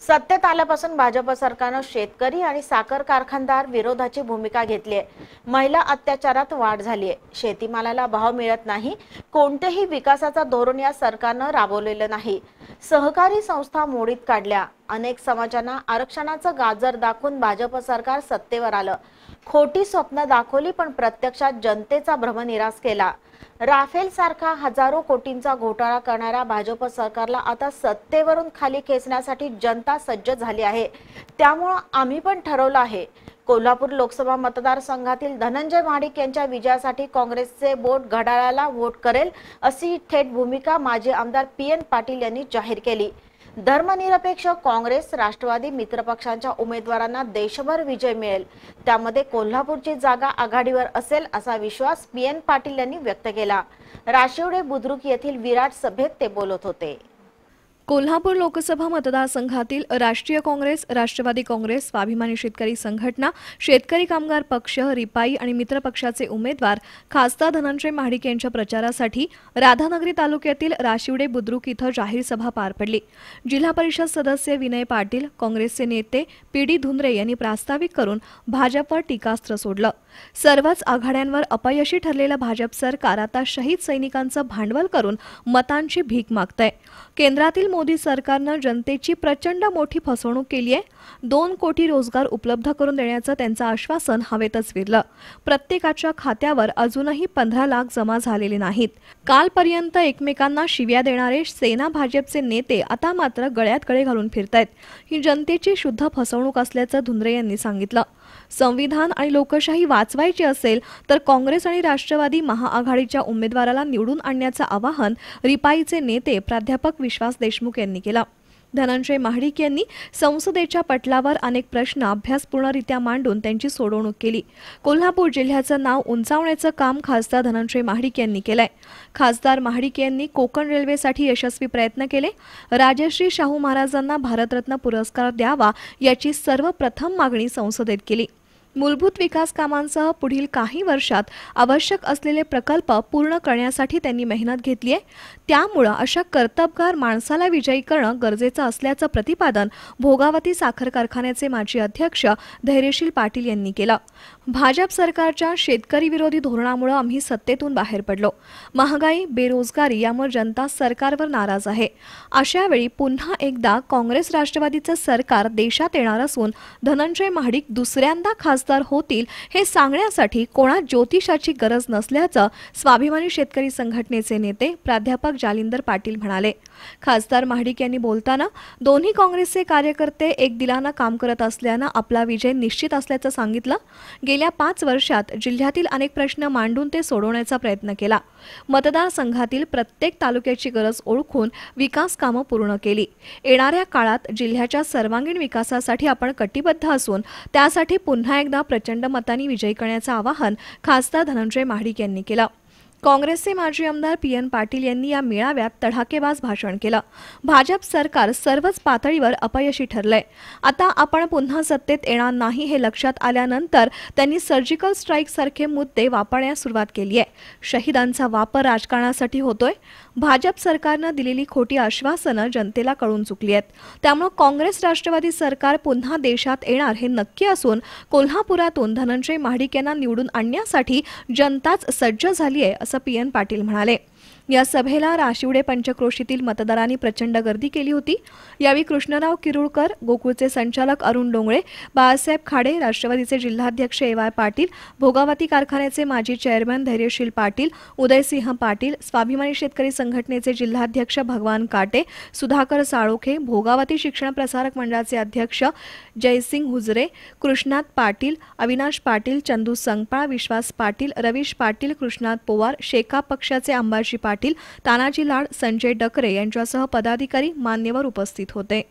सत्तेत आल्यापासून भाजप सरकारनं शेतकरी आणि साखर कारखानदार विरोधाची भूमिका घेतली आहे. महिला अत्याचारात वाढ झाली आहे. शेतीमालाला भाव मिळत नाही. कोणतेही विकासाचा धोरण या सरकारनं राबवलेलं नाही. सहकारी संस्था मोडीत काढल्या. अनेक समाजांना आरक्षणाचं गाजर दाखवून भाजप सरकार सत्तेवर आलं. खोटी स्वप्न दाखवली पण प्रत्यक्षात जनतेचा भ्रमनिरास केला. राफेल सारखा हजारो कोटींचा घोटाळा करणाऱ्या भाजप सरकारला आता सत्तेवरून खाली खेचण्यासाठी जनता सज्ज झाली आहे. त्यामुळं आम्ही पण ठरवलं आहे. कोल्हापूर लोकसभा मतदारसंघातील धनंजय महाडिक यांच्या विजयासाठी काँग्रेसचे बोट घड्याळाला वोट करेल अशी थेट भूमिका माजी आमदार पी एन पाटील यांनी जाहीर केली. धर्मनिरपेक्ष काँग्रेस राष्ट्रवादी मित्रपक्षांच्या उमेदवारांना देशभर विजय मिळेल. त्यामध्ये कोल्हापूरची जागा आघाडीवर असेल असा विश्वास पी एन पाटील यांनी व्यक्त केला. राशिवडे बुद्रुक येथील विराट सभेत ते बोलत होते. कोल्हापूर लोकसभा मतदारसंघातील राष्ट्रीय काँग्रेस राष्ट्रवादी काँग्रेस स्वाभिमानी शेतकरी संघटना शेतकरी कामगार पक्ष रिपाई आणि मित्र पक्षाचे उमेदवार खासदार धनंजय महाडिक यांच्या प्रचारासाठी राधानगरी तालुक्यातील राशिवडे बुद्रुक इथं जाहीर सभा पार पडली. जिल्हा परिषद सदस्य विनय पाटील काँग्रेसचे नेते पी डी धुंद्रे यांनी प्रास्ताविक करून भाजपवर टीकास्त्र सोडलं. सर्वच आघाड्यांवर अपयशी ठरलेलं भाजप सरकार आता शहीद सैनिकांचं भांडवल करून मतांची भीक मागतंय. केंद्रातील मोदी सरकारनं जनतेची प्रचंड मोठी फसवणूक केली आहे. दोन कोटी रोजगार उपलब्ध करून देण्याचं त्यांचं आश्वासन हवेतच विरलं. प्रत्येकाच्या खात्यावर अजूनही पंधरा लाख जमा झालेले नाहीत. कालपर्यंत एकमेकांना शिव्या देणारे सेना भाजपचे नेते आता मात्र गळ्यात गळे घालून फिरतायत. ही जनतेची शुद्ध फसवणूक असल्याचं धुंद्रे यांनी सांगितलं. संविधान आणि लोकशाही वाचवायची असेल तर काँग्रेस आणि राष्ट्रवादी महाआघाडीच्या उमेदवाराला निवडून आणण्याचं आवाहन रिपाईचे नेते प्राध्यापक विश्वास देशमुख यांनी केलं. धनंजय महाडिक यांनी संसदेच्या पटलावर अनेक प्रश्न अभ्यासपूर्णरित्या मांडून त्यांची सोडवणूक केली. कोल्हापूर जिल्ह्याचं नाव उंचावण्याचं काम खासदार धनंजय महाडिक यांनी केलंय. खासदार महाडिक यांनी कोकण रेल्वेसाठी यशस्वी प्रयत्न केले. राजश्री शाहू महाराजांना भारतरत्न पुरस्कार द्यावा याची सर्वप्रथम मागणी संसदेत केली. मूलभूत विकास कामांसह पुढील काही वर्षात आवश्यक असलेले प्रकल्प पूर्ण करण्यासाठी त्यांनी मेहनत घेतली आहे. त्यामुळं अशा कर्तबगार माणसाला विजयी करणं गरजेचं असल्याचं प्रतिपादन भोगावती साखर कारखान्याचे माजी अध्यक्ष धैर्यशील पाटील यांनी केलं. भाजप सरकारच्या शेतकरी विरोधी धोरणामुळे आम्ही सत्तेतून बाहेर पडलो. महागाई बेरोजगारी यामुळे जनता सरकारवर नाराज आहे. अशा वेळी पुन्हा एकदा काँग्रेस राष्ट्रवादीचं सरकार देशात येणार असून धनंजय महाडिक दुसऱ्यांदा खासदार होतील हे सांगण्यासाठी कोणा ज्योतिषाची गरज नसल्याचं स्वाभिमानी शेतकरी संघटनेचे नेते प्राध्यापक जालिंदर पाटील म्हणाले. खासदार महाडिक यांनी बोलताना दोन्ही काँग्रेसचे कार्यकर्ते एक दिलानं काम करत असल्यानं आपला विजय निश्चित असल्याचं सांगितलं. गेल्या पाच वर्षात जिल्ह्यातील अनेक प्रश्न मांडून ते सोडवण्याचा प्रयत्न केला. मतदारसंघातील प्रत्येक तालुक्याची गरज ओळखून विकास कामं पूर्ण केली. येणाऱ्या काळात जिल्ह्याच्या सर्वांगीण विकासासाठी आपण कटिबद्ध असून त्यासाठी पुन्हा एकदा प्रचंड मतांनी विजयी करण्याचं आवाहन खासदार धनंजय महाडिक यांनी केलं. काँग्रेसचे माजी आमदार पी एन पाटील यांनी या मेळाव्यात तडाखेबाज भाषण केलं. भाजप सरकार सर्वच पातळीवर अपयशी ठरलंय. आता आपण पुन्हा सत्तेत येणार नाही हे लक्षात आल्यानंतर त्यांनी सर्जिकल स्ट्राईक सारखे मुद्दे वापरण्यास सुरुवात केली आहे शहीदांचा वापर राजकारणासाठी होतोय. भाजप सरकारनं दिलेली खोटी आश्वासनं जनतेला कळून चुकली आहेत त्यामुळे काँग्रेस राष्ट्रवादी सरकार पुन्हा देशात येणार हे नक्की असून कोल्हापुरातून धनंजय महाडिक यांना निवडून आणण्यासाठी जनताच सज्ज झाली आहे असं पी एन पाटील म्हणाले. या सभेला राशिवडे पंचक्रोशीतील मतदारांनी प्रचंड गर्दी केली होती. यावेळी कृष्णराव किरुळकर गोकुळचे संचालक अरुण डोंगळे बाळासाहेब खाडे राष्ट्रवादीचे जिल्हाध्यक्ष ए वाय पाटील भोगावती कारखान्याचे माजी चेअरमन धैर्यशील पाटील उदयसिंह पाटील स्वाभिमानी शेतकरी संघटनेचे जिल्हाध्यक्ष भगवान काटे सुधाकर साळोखे भोगावती शिक्षण प्रसारक मंडळाचे अध्यक्ष जयसिंग हुजरे कृष्णात पाटील अविनाश पाटील चंदू संगपाळ विश्वास पाटील रवीश पाटील कृष्णात पोवार शेका पक्षाचे अंबाजी पाटील तानाजी लाड संजय डकरे यांच्यासह पदाधिकारी मान्यवर उपस्थित होते.